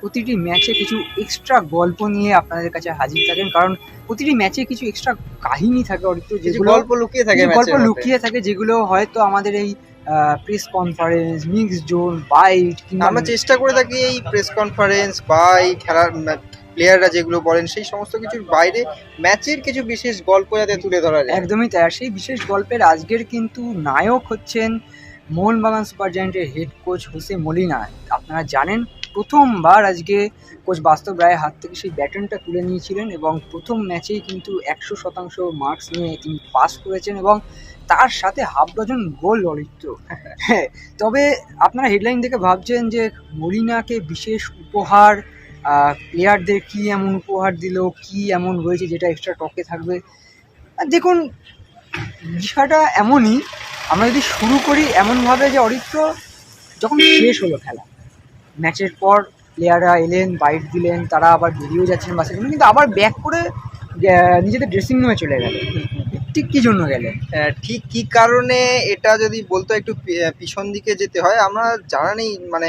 প্রতিটি ম্যাচে কিছু এক্সট্রা গল্প নিয়ে আপনাদের কাছে হাজির থাকেন। কারণ প্রতিটি ম্যাচে কিছু এক্সট্রা কাহিনী থাকে অরিত্র কিছু যেগুলো গল্প লুকিয়ে থাকে গল্প লুকিয়ে থাকে যেগুলো হয়তো আমাদের এই press conference mix zone byte আমরা চেষ্টা করে থাকি এই প্রেস কনফারেন্স বা এই খেলার প্লেয়াররা যেগুলো বলেন সেই সমস্ত কিছুর বাইরে ম্যাচের কিছু বিশেষ গল্প যাতে তুলে ধরা যায়। একদমই তাই। আর সেই বিশেষ গল্পের আজকের কিন্তু নায়ক হচ্ছেন মোহনবাগান সুপার জায়েন্টের হেড কোচ হোসে মলিনা। আপনারা জানেন প্রথমবার আজকে কোচ বাস্তব রায়ের হাত থেকে সেই ব্যাটনটা তুলে নিয়েছিলেন এবং প্রথম ম্যাচেই কিন্তু একশো শতাংশ মার্কস নিয়ে তিনি পাস করেছেন এবং তার সাথে হাফ ডজন গোল অরিত্র হ্যাঁ তবে আপনারা হেডলাইন দেখে ভাবছেন যে মলিনাকে বিশেষ উপহার প্লেয়ারদের কি এমন উপহার দিল, কি এমন রয়েছে যেটা এক্সট্রা টকে থাকবে? দেখুন, বিষয়টা এমনই, আমরা যদি শুরু করি এমনভাবে যে অরিত্র যখন শেষ হলো খেলা ম্যাচের পর প্লেয়াররা এলেন বাইট দিলেন, তারা আবার বেরিয়েও যাচ্ছেন বাসে। কিন্তু আবার ব্যাক করে নিজেদের ড্রেসিং রুমে চলে গেল ঠিক কী জন্য গেলেন? ঠিক কি কারণে এটা যদি বলতো একটু পিছন দিকে যেতে হয়, আমরা জানা নেই মানে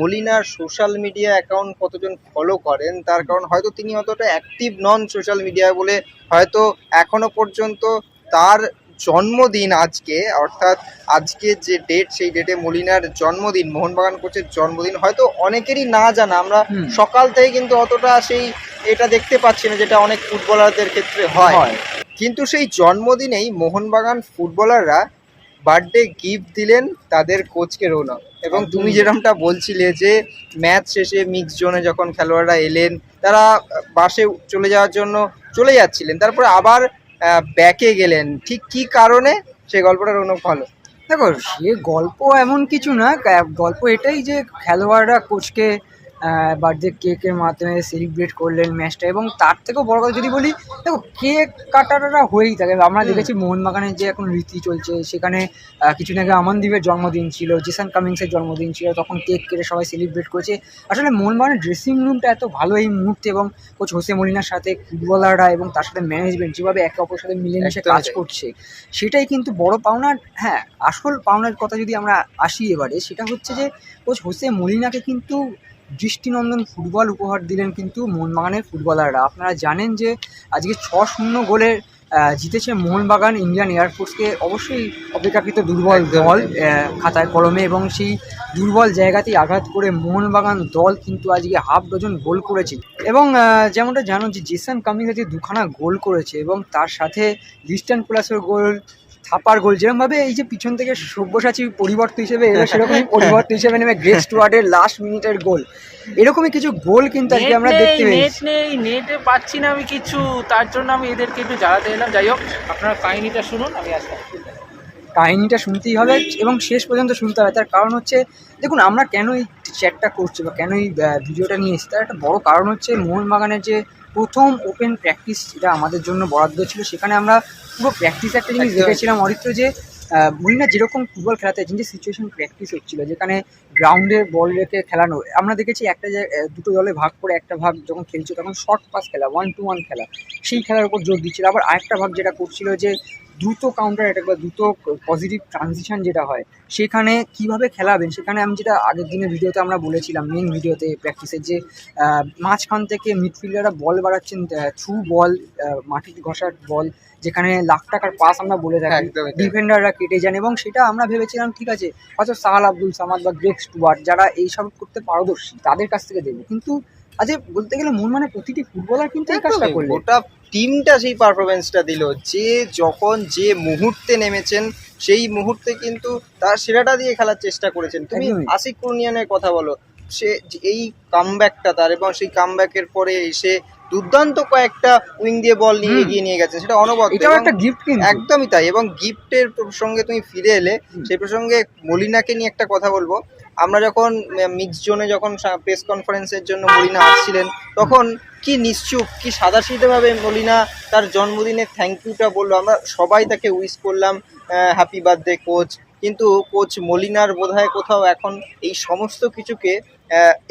মলিনার সোশ্যাল মিডিয়া অ্যাকাউন্ট কতজন ফলো করেন, তার কারণ হয়তো তিনি অতটা অ্যাক্টিভ নন সোশ্যাল মিডিয়ায় বলে, হয়তো এখনও পর্যন্ত তার জন্মদিন আজকে অর্থাৎ আজকে যে ডেট সেই ডেটে মলিনার জন্মদিন মোহনবাগান কোচের জন্মদিন। হয়তো অনেকেরই না জানা আমরা সকাল থেকে কিন্তু অতটা সেই এটা দেখতে পাচ্ছি না যেটা অনেক ফুটবলারদের ক্ষেত্রে হয়। কিন্তু সেই জন্মদিনেই মোহনবাগান ফুটবলাররা বার্থডে গিফট দিলেন তাদের কোচকে রৌনক এবং তুমি যেরকমটা বলছিলে যে ম্যাচ শেষে মিক্স জোনে যখন খেলোয়াড়রা এলেন তারা বাসে চলে যাওয়ার জন্য চলে যাচ্ছিলেন। তারপরে আবার ব্যাকে গেলেন। ঠিক কি কারণে? সেই গল্পটা রৌনক ভালো। দেখো, সে গল্প এমন কিছু না গল্প এটাই যে খেলোয়াড়রা কোচকে বার্থডে কেকের মাধ্যমে সেলিব্রেট করলেন ম্যাচটা এবং তার থেকেও বড় কথা যদি বলি দেখো কেক কাটাটা হয়েই থাকে। আমরা। দেখেছি মোহনবাগানের যে এখন রীতি চলছে সেখানে কিছুদিন আগে আমনদীপের জন্মদিন ছিল জেসান কামিংসের জন্মদিন ছিল তখন কেক কেটে সবাই সেলিব্রেট করেছে। আসলে মোহনবাগানের ড্রেসিং রুমটা এত ভালো এই মুহূর্তে এবং কোচ হোসে মলিনার সাথে ফুটবলাররা এবং তার সাথে ম্যানেজমেন্ট যেভাবে একে অপরের সাথে মিলেমিশে কাজ করছে সেটাই কিন্তু বড় পাওনার হ্যাঁ আসল পাওনার কথা যদি আমরা আসি এবারে সেটা হচ্ছে যে কোচ হোসে মলিনাকে কিন্তু দৃষ্টিনন্দন ফুটবল উপহার দিলেন কিন্তু মোহনবাগানের ফুটবলাররা। আপনারা জানেন যে আজকে ছ শূন্য গোলে জিতেছে মোহনবাগান ইন্ডিয়ান এয়ারফোর্সকে অবশ্যই অপেক্ষাকৃত দুর্বল দল খাতায় কলমে এবং সেই দুর্বল জায়গাতেই আঘাত করে মোহনবাগান দল কিন্তু আজকে হাফ ডজন গোল করেছে। এবং যেমনটা জানো যে জেসন কামিং আজকে দুখানা গোল করেছে এবং তার সাথে লিস্টান প্লাসের গোল থাপার গোল যেরকমভাবে এই যে পিছন থেকে সব্যসাচী পরিবর্তন হিসেবে এলো সেরকমই পরিবর্তন হিসেবে নেমে গ্রেট স্টুয়ার্ডের লাস্ট মিনিটের গোল এরকমই কিছু গোল কিন্তু আজকে আমরা দেখতে নেট নেই নেটে পাচ্ছি না আমি কিছু তার জন্য আমি এদেরকে একটু জ্বালাতে এলাম। যাই হোক আপনারা কাহিনীটা শুনুন আমি আসলাম কাহিনীটা শুনতেই হবে এবং শেষ পর্যন্ত শুনতে হবে। তার কারণ হচ্ছে দেখুন আমরা কেন এই চ্যাটটা করছি বা কেন এই ভিডিওটা নিয়ে এসেছি? তার একটা বড় কারণ হচ্ছে মোহনবাগানের যে প্রথম ওপেন প্র্যাকটিস যেটা আমাদের জন্য বরাদ্দ ছিল সেখানে আমরা পুরো প্র্যাকটিস একটা জিনিস দেখেছিলাম অরিত্র যে মহিলা যেরকম ফুটবল খেলাতে যে সিচুয়েশন প্র্যাকটিস হচ্ছিল যেখানে গ্রাউন্ডে বল রেখে খেলানো আমরা দেখেছি একটা জায়গায় দুটো দলে ভাগ করে একটা ভাগ যখন খেলছে তখন শর্ট পাস খেলা ওয়ান টু ওয়ান খেলা সেই খেলার উপর জোর দিচ্ছিল। আবার আরেকটা ভাগ যেটা করছিল যে দ্রুত কাউন্টার অ্যাটাক বা দ্রুত পজিটিভ ট্রানজিশন যেটা হয় সেখানে কীভাবে খেলাবেন? সেখানে আমি যেটা আগের দিনের ভিডিওতে আমরা বলেছিলাম মেন ভিডিওতে প্র্যাকটিসের যে মাঝখান থেকে মিডফিল্ডাররা বল বাড়াচ্ছেন থ্রু বল মাটির ঘষার বল যেখানে লাখ টাকার পাস আমরা বলে থাকি ডিফেন্ডাররা কেটে যান এবং সেটা আমরা ভেবেছিলাম ঠিক আছে হয়তো সাহাল আব্দুল সামাদ বা গ্রেক স্টুয়ার্ট যারা এইসব করতে পারদর্শী তাদের কাছ থেকে দেখব কিন্তু আজকে বলতে গেলে মন মানে প্রতিটি ফুটবলার কিন্তু এই কাজটা। করলেন গোটা টিমটা সেই পারফরমেন্সটা দিল। যে যখন যে মুহূর্তে নেমেছেন সেই মুহূর্তে কিন্তু তার সেরাটা দিয়ে খেলার চেষ্টা করেছেন। তুমি। আশিক কুরনিয়ানের কথা বলো সে এই কামব্যাকটা তার এবং সেই কামব্যাকের পরে এসে দুর্দান্ত কয়েকটা উইং দিয়ে বল নিয়ে এগিয়ে নিয়ে গেছেন সেটা অনবদ্য এটাও একটা গিফট কিন্তু। একদমই তাই এবং গিফটের প্রসঙ্গে তুমি ফিরে এলে সেই প্রসঙ্গে মলিনাকে নিয়ে একটা কথা বলব। আমরা যখন মিক্স জোনে যখন প্রেস কনফারেন্সের জন্য মলিনা আসছিলেন তখন কি নিশ্চুপ কি সাদাসিধেভাবে মলিনা তার জন্মদিনে থ্যাংক ইউটা বলল। আমরা সবাই তাকে উইশ করলাম হ্যাপি বার্থডে কোচ কিন্তু কোচ মলিনার বোধহয় কোথাও এখন এই সমস্ত কিছুকে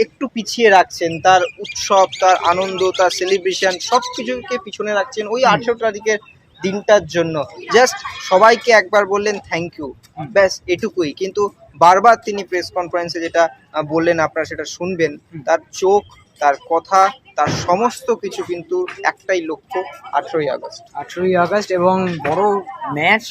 একটু পিছিয়ে রাখছেন। তার উৎসব তার আনন্দ তার সেলিব্রেশন সব কিছুকে পিছনে রাখছেন ওই আঠেরো তারিখের দিনটার জন্য। জাস্ট সবাইকে একবার বললেন থ্যাংক ইউ। ব্যাস এটুকুই। কিন্তু বারবার তিনি প্রেস কনফারেন্সে যেটা বললেন আপনারা সেটা শুনবেন। তার চোখ তার কথা তার সমস্ত কিছু কিন্তু একটাই লক্ষ্য আঠেরোই আগস্ট। আঠেরোই আগস্ট এবং বড় ম্যাচ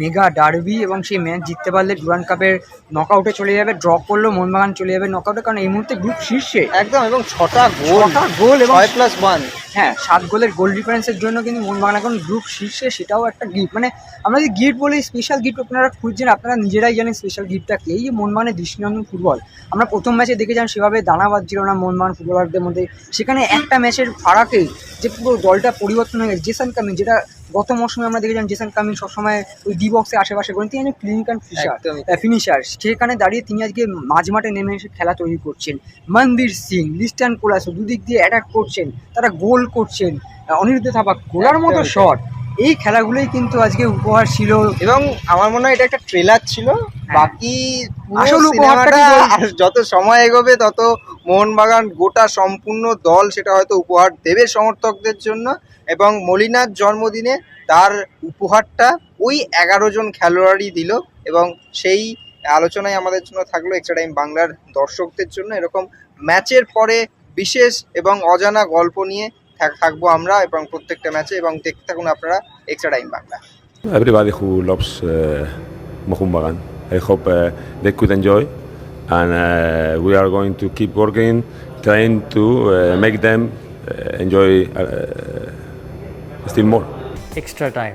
মেগা ডার্বি এবং সেই ম্যাচ জিততে পারলে ডুরান কাপের নকআউটে চলে যাবে ড্র করলেও মোহনবাগান চলে যাবে নকআউটে কারণ এই মুহূর্তে গ্রুপ শীর্ষে। একদম এবং ছটা গোল। ছটা গোল এবং প্লাস ওয়ান হ্যাঁ সাত গোলের গোল ডিফারেন্সের জন্য কিন্তু মোহনবাগান এখন গ্রুপ শীর্ষে সেটাও একটা গিফট মানে আমরা যদি গিফট বলি স্পেশাল গিফট আপনারা খুঁজছেন আপনারা নিজেরাই জানেন স্পেশাল গিফটটা কি। এই যে মোহনবাগানের দৃষ্টিনন্দন ফুটবল আমরা প্রথম ম্যাচে দেখেছিলাম সেভাবে দানা বাজছিল না মোহনবাগান ফুটবলারদের মধ্যে। সেখানে একটা ম্যাচের ফারাকে যে পুরো দলটা পরিবর্তন হয়ে গেছে। জেসান কামিং যেটা গত মৌসুমে আমরা দেখেছিলাম জেসান কামিং সবসময় ওই ডি বক্সে আশেপাশে করেন। তিনি একজন ক্লিনিক্যান ফিশার ফিনিশার সেখানে দাঁড়িয়ে তিনি আজকে মাঝমাঠে নেমে এসে খেলা তৈরি করছেন। মনবীর সিং লিস্টান কোলাসো দুদিক দিয়ে অ্যাটাক করছেন তারা গোল করছেন। অনিরুদ্ধ থাপা গোলার মতো শট এই খেলাগুলোই কিন্তু আজকে উপহার ছিল এবং আমার মনে হয় এটা একটা ট্রেলার ছিল। বাকি পুরো আসল উপহারটা যত সময় এগোবে তত মোহনবাগান গোটা সম্পূর্ণ দল সেটা হয়তো উপহার দেবে সমর্থকদের জন্য এবং মলিনার জন্মদিনে তার উপহারটা ওই এগারো জন খেলোয়াড়ই দিল এবং সেই আলোচনায় আমাদের জন্য থাকল এক্সট্রা টাইম বাংলার দর্শকদের জন্য। এরকম ম্যাচের পরে বিশেষ এবং অজানা গল্প নিয়ে থাকব আমরা এবং প্রত্যেকটা ম্যাচে এবং দেখতে থাকুন আপনারা extra time Bangla everybody who loves Mohun Bagan I hope they could enjoy and we are going to keep working trying to make them enjoy still more extra time